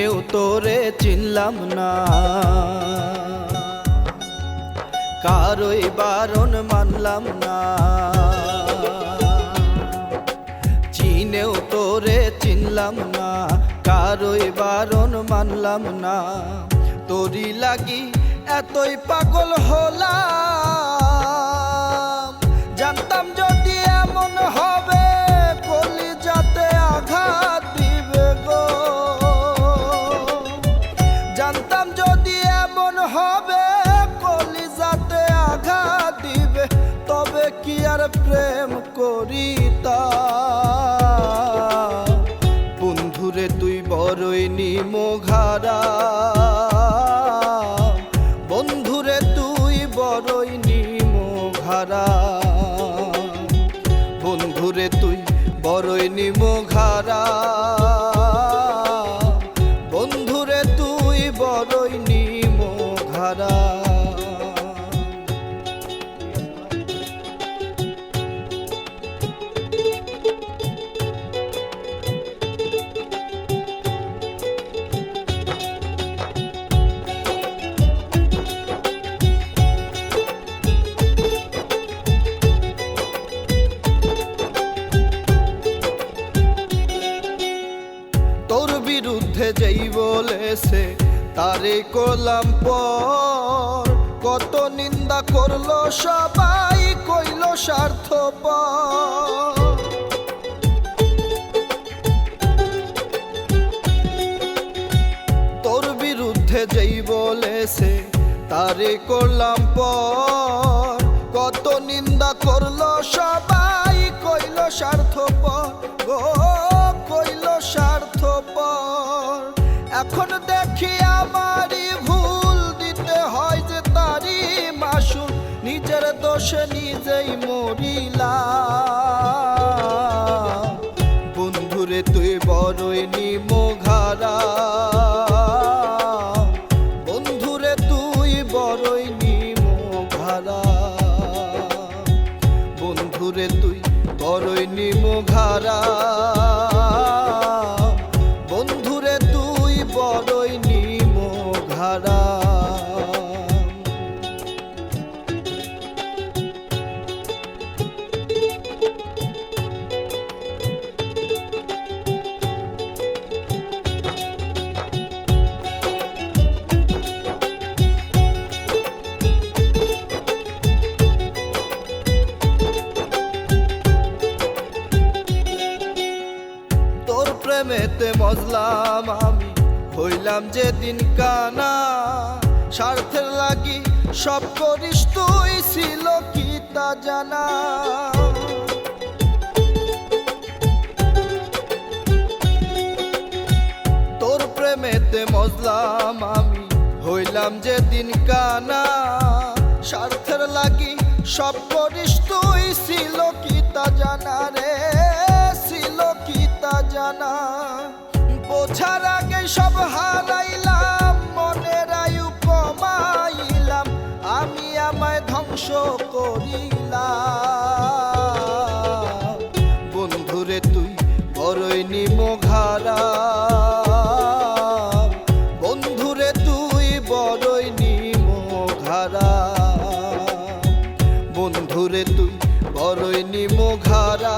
চিনেও তোরে চিনলাম না। কারোই বারণ মানলাম না। চিনেও তোরে চিনলাম না। কারোই বারণ মানলাম না। তোরি লাগি এতই পাগল হলাম। প্রেম করিতা। বন্ধুরে তুই বড়ই নিমঘারা। বন্ধুরে তুই বড়ই নিমঘারা। বন্ধুরে তুই বড়ই নিমঘারা। যেই বলেছে তারে করলাম পর। কত নিন্দা করল সবাই, কইল স্বার্থ তোর বিরুদ্ধে যেই বলেছে তারে করলাম পর। কত নিন্দা করল সবাই, কইল স্বার্থপর। দোষে নিজেই মরিলা বন্ধুরে, তুই বড়ই নিমঘারা। বন্ধুরে, তুই বড়ই নিমঘারা। বন্ধুরে, তুই বড়ই নিমঘারা। প্রেমেতে মজলাম আমি। হইলাম যে দিন কানা, স্বার্থের লাগি সব করিস তুই, ছিল কি তা জানা। তোর প্রেমেতে মজলাম আমি। হইলাম যে দিন কানা, স্বার্থের লাগি সব করিস তুই, ছিল কি তা জানা রে। জানা। বোঝার আগে সব হারাইলাম, মনের আয়ু কমাইলাম আমি আমায় ধ্বংস করিলাম। বন্ধুরে, তুই বড়ই নিমঘারা। বন্ধুরে, তুই বড়ই নিমঘারা। বন্ধুরে, তুই বড়ই নিমঘারা।